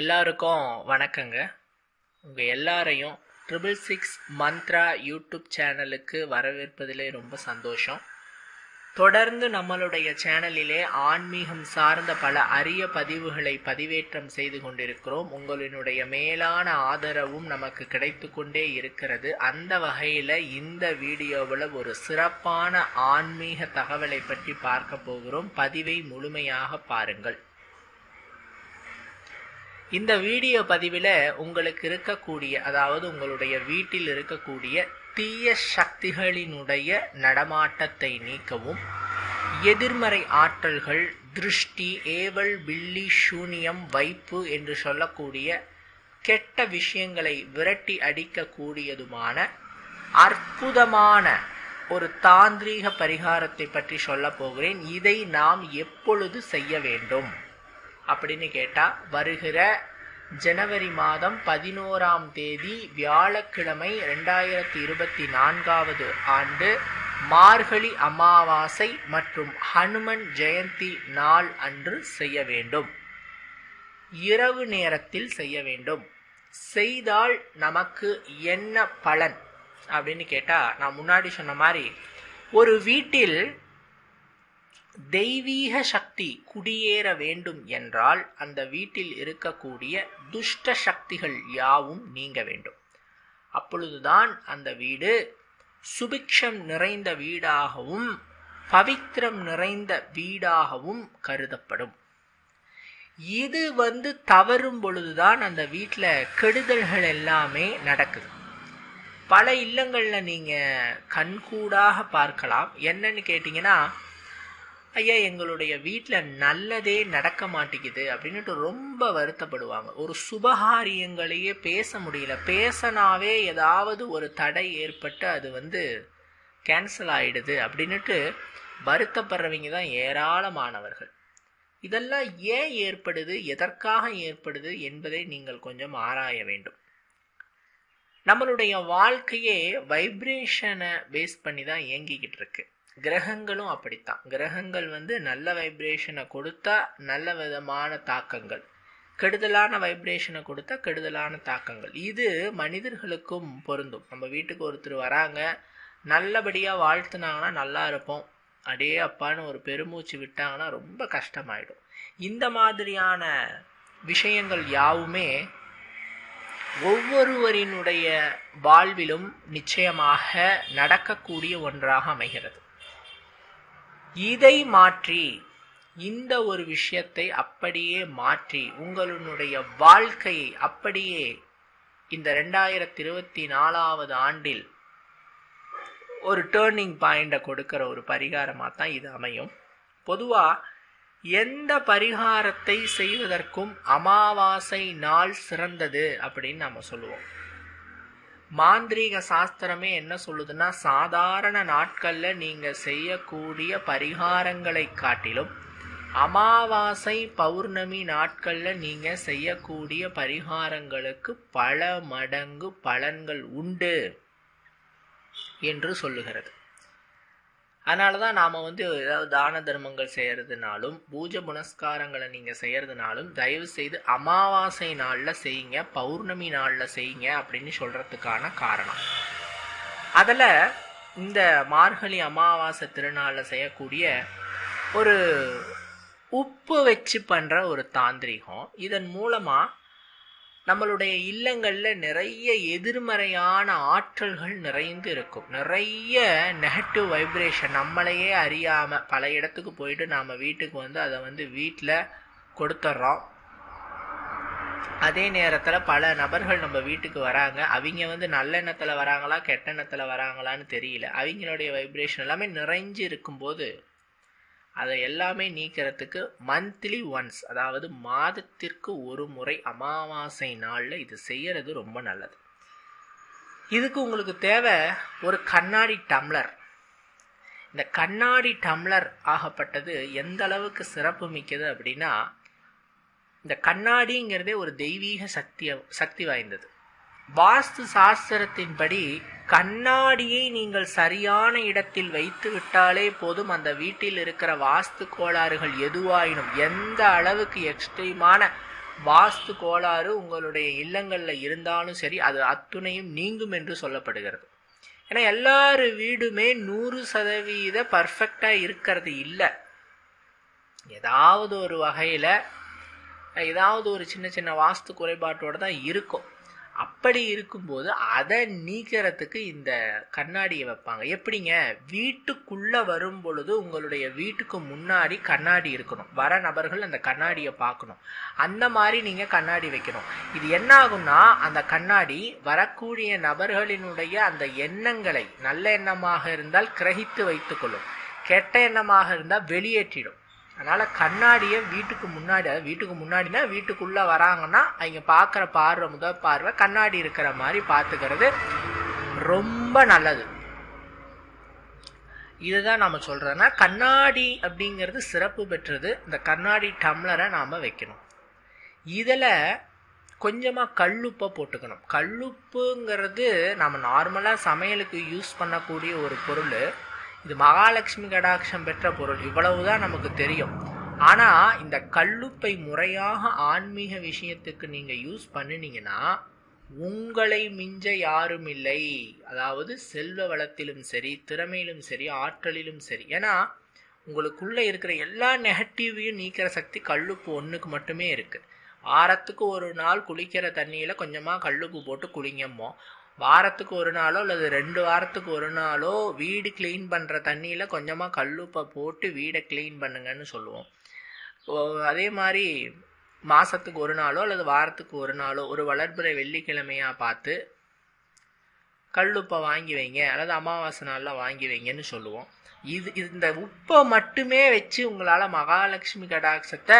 எல்லாருக்கும் வணக்கங்க. உங்கள் எல்லாரையும் ட்ரிபிள் சிக்ஸ் மந்த்ரா யூடியூப் சேனலுக்கு வரவேற்பதிலே ரொம்ப சந்தோஷம். தொடர்ந்து நம்மளுடைய சேனலிலே ஆன்மீகம் சார்ந்த பல அரிய பதிவுகளை பதிவேற்றம் செய்து கொண்டிருக்கிறோம். உங்களினுடைய மேலான ஆதரவும் நமக்கு கிடைத்து கொண்டே இருக்கிறது. அந்த வகையில் இந்த வீடியோவில் ஒரு சிறப்பான ஆன்மீக தகவலை பற்றி பார்க்க போகிறோம். பதிவை முழுமையாக பாருங்கள். இந்த வீடியோ பதிவில் உங்களுக்கு இருக்கக்கூடிய அதாவது உங்களுடைய வீட்டில் இருக்கக்கூடிய தீய சக்திகளினுடைய நடமாட்டத்தை நீக்கவும் எதிர்மறை ஆற்றல்கள் திருஷ்டி ஏவல் பில்லி சூனியம் வைப்பு என்று சொல்லக்கூடிய கெட்ட விஷயங்களை விரட்டி அடிக்கக்கூடியதுமான அற்புதமான ஒரு தாந்திரீக பரிகாரத்தை பற்றி சொல்ல போகிறேன். இதை நாம் எப்பொழுது செய்ய வேண்டும்? அப்படின்னு கேட்டால் வருகிற ஜனவரி மாதம் பதினோராம் தேதி வியாழக்கிழமை ரெண்டாயிரத்தி இருபத்தி நான்காவது ஆண்டு மார்கழி அமாவாசை மற்றும் ஹனுமன் ஜெயந்தி நாள் அன்று செய்ய வேண்டும். இரவு நேரத்தில் செய்ய வேண்டும். செய்தால் நமக்கு என்ன பலன்? அப்படின்னு கேட்டால் நான் முன்னாடி சொன்ன மாதிரி ஒரு வீட்டில் தெய்வீக சக்தி குடியேற வேண்டும் என்றால் அந்த வீட்டில் இருக்கக்கூடிய துஷ்ட சக்திகள் யாவும் நீங்க வேண்டும். அப்பொழுதுதான் அந்த வீடு சுபிக்ஷம் நிறைந்த வீடாகவும் பவித்திரம் நிறைந்த வீடாகவும் கருதப்படும். இது வந்து தவறும் பொழுதுதான் அந்த வீட்டில் கெடுதல்கள் எல்லாமே நடக்குது. பல இல்லங்களில் நீங்கள் கண்கூடாக பார்க்கலாம். என்னன்னு கேட்டிங்கன்னா ஐயா எங்களுடைய வீட்டில் நல்லதே நடக்க மாட்டேங்குது அப்படின்னுட்டு ரொம்ப வருத்தப்படுவாங்க. ஒரு சுபகாரியங்களையே பேச முடியல. பேசினாவே ஏதாவது ஒரு தடை ஏற்பட்டு அது வந்து கேன்சல் ஆகிடுது அப்படின்னுட்டு வருத்தப்படுறவங்க தான் ஏராளமானவர்கள். இதெல்லாம் ஏன் ஏற்படுது? எதற்காக ஏற்படுது என்பதை நீங்கள் கொஞ்சம் ஆராய வேண்டும். நம்மளுடைய வாழ்க்கையே வைப்ரேஷனை பேஸ் பண்ணி தான் இயங்கிக்கிட்டு இருக்கு. கிரகங்களும் அப்படித்தான். கிரகங்கள் வந்து நல்ல வைப்ரேஷனை கொடுத்தா நல்ல விதமான தாக்கங்கள். கெடுதலான வைப்ரேஷனை கொடுத்தா கெடுதலான தாக்கங்கள். இது மனிதர்களுக்கும் பொருந்தும். நம்ம வீட்டுக்கு ஒருத்தர் வராங்க நல்லபடியாக வாழ்த்துனாங்கன்னா நல்லா இருப்போம். அடே அப்பான்னு ஒரு பெருமூச்சு விட்டாங்கன்னா ரொம்ப கஷ்டமாயிடும். இந்த மாதிரியான விஷயங்கள் யாவுமே ஒவ்வொருவரினுடைய வாழ்விலும் நிச்சயமாக நடக்கக்கூடிய ஒன்றாக அமைகிறது. இதை மாற்றி இந்த ஒரு விஷயத்தை அப்படியே மாற்றி உங்களுடைய வாழ்க்கையை அப்படியே இந்த ரெண்டாயிரத்தி இருபத்தி நாலாவது ஆண்டில் ஒரு டேர்னிங் பாயிண்டை கொடுக்கிற ஒரு பரிகாரமாக தான் இது அமையும். பொதுவாக எந்த பரிகாரத்தை செய்வதற்கும் அமாவாசை நாள் சிறந்தது அப்படின்னு நம்ம சொல்லுவோம். மாந்திரீக சாஸ்திரமே என்ன சொல்லுதுன்னா சாதாரண நாட்களில் நீங்கள் செய்யக்கூடிய பரிகாரங்களை காட்டிலும் அமாவாசை பௌர்ணமி நாட்களில் நீங்கள் செய்யக்கூடிய பரிகாரங்களுக்கு பல மடங்கு பலன்கள் உண்டு என்று சொல்லுகிறது. அதனால தான் நாம் வந்து ஏதாவது தான தர்மங்கள் செய்கிறதுனாலும் பூஜை புனஸ்காரங்களை நீங்கள் செய்கிறதுனாலும் தயவு செய்து அமாவாசை நாளில் செய்யுங்க பௌர்ணமி நாளில் செய்யுங்க அப்படின்னு சொல்கிறதுக்கான காரணம். அதில் இந்த மார்கழி அமாவாசை திருநாளில் செய்யக்கூடிய ஒரு உப்பு வச்சு பண்ணுற ஒரு தாந்திரிகம் இதன் மூலமாக நம்மளுடைய இல்லங்களில் நிறைய எதிர்மறையான ஆற்றல்கள் நிறைந்து இருக்கும். நிறைய நெகட்டிவ் வைப்ரேஷன் நம்மளையே அறியாமல் பல இடத்துக்கு போயிட்டு நாம் வீட்டுக்கு வந்து அதை வந்து வீட்டில் கொடுத்துட்றோம் அதே நேரத்தில் பல நபர்கள் நம்ம வீட்டுக்கு வராங்க. அவங்க வந்து நல்ல எண்ணத்தில் வராங்களா கெட்ட எண்ணத்தில் வராங்களான்னு தெரியல. அவங்களுடைய வைப்ரேஷன் எல்லாமே நிறைஞ்சு இருக்கும்போது அதை எல்லாமே நீக்கிறதுக்கு மந்த்லி ஒன்ஸ் அதாவது மாதத்திற்கு ஒரு முறை அமாவாசை நாளில் இது செய்கிறது ரொம்ப நல்லது. இதுக்கு உங்களுக்கு தேவை ஒரு கண்ணாடி டம்ளர். இந்த கண்ணாடி டம்ளர் ஆகப்பட்டது எந்த அளவுக்கு சிறப்பு மிக்கது அப்படின்னா இந்த கண்ணாடிங்கிறதே ஒரு தெய்வீக சக்தி சக்தி வாய்ந்தது. வாஸ்து சாஸ்திரத்தின்படி கண்ணாடியை நீங்கள் சரியான இடத்தில் வைத்து விட்டாலே போதும். அந்த வீட்டில் இருக்கிற வாஸ்து கோளாறுகள் எதுவாயினும் எந்த அளவுக்கு எக்ஸ்ட்ரீமான வாஸ்து கோளாறு உங்களுடைய இல்லங்களில் இருந்தாலும் சரி அது அத்துணையும் நீங்கும் என்று சொல்லப்படுகிறது. ஏன்னா எல்லார் வீடுமே நூறு சதவீத பர்ஃபெக்டாக இருக்கிறது இல்லை. ஏதாவது ஒரு வகையில் ஏதாவது ஒரு சின்ன சின்ன வாஸ்து குறைபாட்டோடு தான் இருக்கும். அப்படி இருக்கும்போது அதை நீக்கிறதுக்கு இந்த கண்ணாடியை வைப்பாங்க. எப்படிங்க? வீட்டுக்குள்ளே வரும் பொழுது உங்களுடைய வீட்டுக்கு முன்னாடி கண்ணாடி இருக்கணும். வர நபர்கள் அந்த கண்ணாடியை பார்க்கணும். அந்த மாதிரி நீங்கள் கண்ணாடி வைக்கணும். இது என்ன ஆகும்னா அந்த கண்ணாடி வரக்கூடிய நபர்களினுடைய அந்த எண்ணங்களை நல்ல எண்ணமாக இருந்தால் கிரகித்து வைத்துக்கொள்ளும் கெட்ட எண்ணமாக இருந்தால் வெளியேற்றிடும். அதனால கண்ணாடியை வீட்டுக்கு முன்னாடி வீட்டுக்கு முன்னாடினா வீட்டுக்குள்ள வராங்கன்னா அவங்க பார்க்குற பார்வை முதல் பார்வை கண்ணாடி இருக்கிற மாதிரி பார்த்துக்கிறது ரொம்ப நல்லது. இதுதான் நம்ம சொல்கிறோன்னா கண்ணாடி அப்படிங்கிறது சிறப்பு பெற்றது. இந்த கண்ணாடி டம்ளரை நாம் வைக்கணும். இதில் கொஞ்சமாக கல்லுப்பை போட்டுக்கணும். கல்லுப்புங்கிறது நம்ம நார்மலாக சமையலுக்கு யூஸ் பண்ணக்கூடிய ஒரு பொருள். இது மகாலட்சுமி கடாட்சம் பெற்ற பொருள். இவ்வளவுதான் நமக்கு தெரியும். ஆனா இந்த கல்லுப்பை முறையாக ஆன்மீக விஷயத்துக்கு நீங்க யூஸ் பண்ணினீங்கன்னா உங்களை மிஞ்ச யாரும் இல்லை. அதாவது செல்வ வளத்திலும் சரி திறமையிலும் சரி ஆற்றலிலும் சரி. ஏன்னா உங்களுக்குள்ளே இருக்கிற எல்லா நெகட்டிவையும் நீக்கிற சக்தி கல்லுப்பு ஒன்றுக்கு மட்டுமே இருக்குது வாரத்துக்கு ஒரு நாள் குளிக்கிற தண்ணியில் கொஞ்சமாக கல்லுப்பு போட்டு குளிங்கம்மோ. வாரத்துக்கு ஒரு நாளோ அல்லது ரெண்டு வாரத்துக்கு ஒரு நாளோ வீடு க்ளீன் பண்ணுற தண்ணியில் கொஞ்சமாக கல்லுப்பை போட்டு வீடை க்ளீன் பண்ணுங்கன்னு சொல்லுவோம். அதே மாதிரி மாதத்துக்கு ஒரு நாளோ அல்லது வாரத்துக்கு ஒரு நாளோ ஒரு வளர்ப்புறை வெள்ளிக்கிழமையாக பார்த்து கல்லுப்பை வாங்கி வைங்க அல்லது அமாவாசை நாளில் வாங்கி வைங்கன்னு சொல்லுவோம். இது இந்த உப்பை மட்டுமே வச்சு உங்களால் மகாலட்சுமி கடாட்சத்தை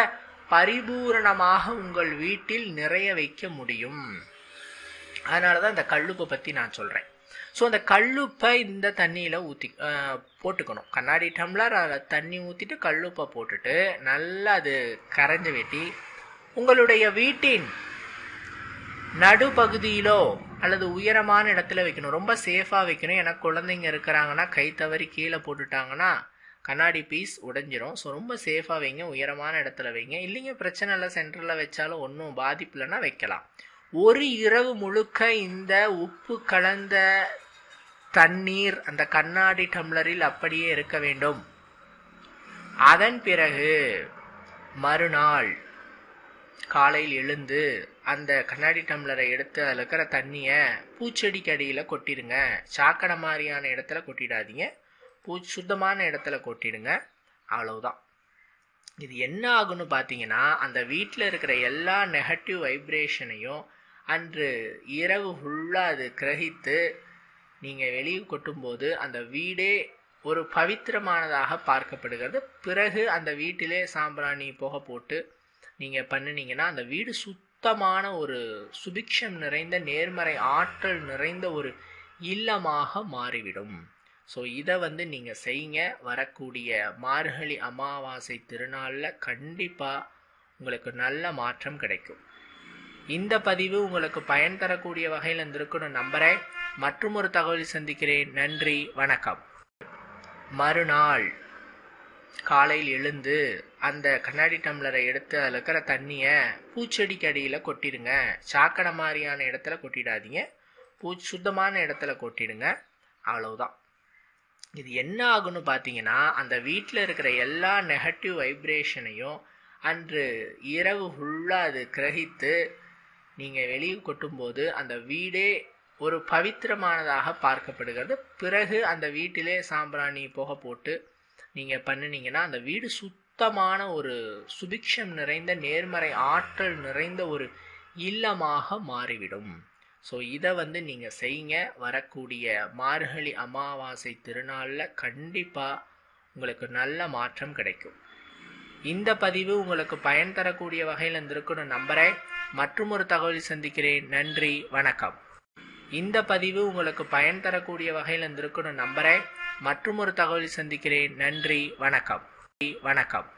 பரிபூரணமாக உங்கள் வீட்டில் நிறைய வைக்க முடியும். அதனால தான் இந்த கல்லுப்பை பற்றி நான் சொல்கிறேன் ஸோ அந்த கல்லுப்பை இந்த தண்ணியில் ஊற்றி போட்டுக்கணும். கண்ணாடி டம்ளர் அதில் தண்ணி ஊற்றிட்டு கல்லுப்பை போட்டுட்டு நல்லா அது கரைஞ்ச வெட்டி உங்களுடைய வீட்டின் நடுப்பகுதியிலோ அல்லது உயரமான இடத்துல வைக்கணும். ரொம்ப சேஃபாக வைக்கணும். ஏன்னா குழந்தைங்க இருக்கிறாங்கன்னா கை தவறி கீழே போட்டுட்டாங்கன்னா கண்ணாடி பீஸ் உடைஞ்சிரும். ஸோ ரொம்ப சேஃபாக வைங்க. உயரமான இடத்துல வைங்க. இல்லைங்க பிரச்சனை இல்லை. சென்டரில் வச்சாலும் ஒன்றும் பாதிப்பு இல்லைன்னா வைக்கலாம். ஒரு இரவு முழுக்க இந்த உப்பு கலந்த தண்ணீர் அந்த கண்ணாடி டம்ளரில் அப்படியே இருக்க வேண்டும். அதன் பிறகு மறுநாள் காலையில் எழுந்து அந்த கண்ணாடி டம்ளரை எடுத்து அதில் இருக்கிற தண்ணியை பூச்செடிக்கு அடியில் கொட்டிடுங்க. சாக்கடை மாதிரியான இடத்துல கொட்டிடாதீங்க. பூ சுத்தமான இடத்துல கொட்டிடுங்க. அவ்வளவுதான். இது என்ன ஆகுன்னு பார்த்தீங்கன்னா அந்த வீட்டில் இருக்கிற எல்லா நெகட்டிவ் வைப்ரேஷனையும் அன்று இரவு ஃபுல்லாக அது கிரகித்து நீங்கள் வெளியே கொட்டும்போது அந்த வீடே ஒரு பவித்திரமானதாக பார்க்கப்படுகிறது. பிறகு அந்த வீட்டிலே சாம்பிராணி புகை போட்டு நீங்கள் பண்ணினீங்கன்னா அந்த வீடு சுத்தமான ஒரு சுபிக்ஷம் நிறைந்த நேர்மறை ஆற்றல் நிறைந்த ஒரு இல்லமாக மாறிவிடும். ஸோ இதை வந்து நீங்கள் செய்யுங்க. வரக்கூடிய மார்கழி அமாவாசை திருநாளில் கண்டிப்பாக உங்களுக்கு நல்ல மாற்றம் கிடைக்கும். இந்த பதிவு உங்களுக்கு பயன் தரக்கூடிய வகையில் இருந்திருக்குன்னு நம்புகிறேன் மற்றும் ஒரு தகவல் சந்திக்கிறேன். நன்றி வணக்கம். மறுநாள் காலையில் எழுந்து அந்த கண்ணாடி டம்ளரை எடுத்து அதில் இருக்கிற தண்ணியை பூச்செடிக்கு அடியில் கொட்டிடுங்க. சாக்கடை மாதிரியான இடத்துல கொட்டிடாதீங்க. பூ சுத்தமான இடத்துல கொட்டிடுங்க. அவ்வளவுதான். இது என்ன ஆகுன்னு பார்த்தீங்கன்னா அந்த வீட்டில் இருக்கிற எல்லா நெகட்டிவ் வைப்ரேஷனையும் அன்று இரவு ஃபுல்லாக அது கிரகித்து நீங்கள் வெளியே கொட்டும்போது அந்த வீடே ஒரு பவித்திரமானதாக பார்க்கப்படுகிறது. பிறகு அந்த வீட்டிலே சாம்பிராணி புகை போட்டு நீங்கள் பண்ணினீங்கன்னா அந்த வீடு சுத்தமான ஒரு சுபிக்ஷம் நிறைந்த நேர்மறை ஆற்றல் நிறைந்த ஒரு இல்லமாக மாறிவிடும். ஸோ இதை வந்து நீங்கள் செய்யுங்க. வரக்கூடிய மார்கழி அமாவாசை திருநாளில் கண்டிப்பாக உங்களுக்கு நல்ல மாற்றம் கிடைக்கும். இந்த பதிவு உங்களுக்கு பயன் தரக்கூடிய வகையில் இருந்திருக்குன்னு நம்புகிறேன் மற்றும் ஒரு தகவலில் சந்திக்கிறேன். நன்றி வணக்கம். இந்த பதிவு உங்களுக்கு பயன் தரக்கூடிய வகையில் இருந்திருக்குன்னு நம்புகிறேன் மற்றும் ஒரு தகவலில் சந்திக்கிறேன். நன்றி வணக்கம். வணக்கம்.